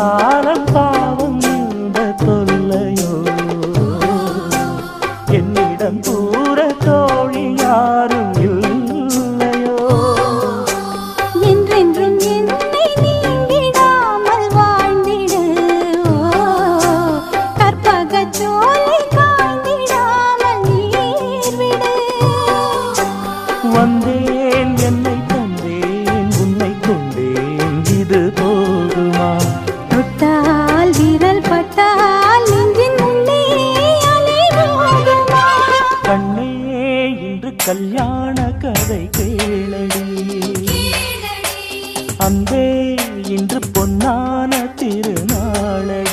காலம் பாவம் இந்த தொல்லையோ? என்னிடம் கூற தோழி யாரும் இல்லையோ? என்றென்றும் என்னை நீங்கிடாமல் வாழ்ந்திடு. கற்பக சோலை காய்ந்திடாமல் நீர்விடு. வந்தேன் என்னை தந்தேன் உன்னை கொண்டேன் இது போதுமா? கல்யாண கதை கேளடி. அன்பே இன்று பொன்னான திருநாளடி.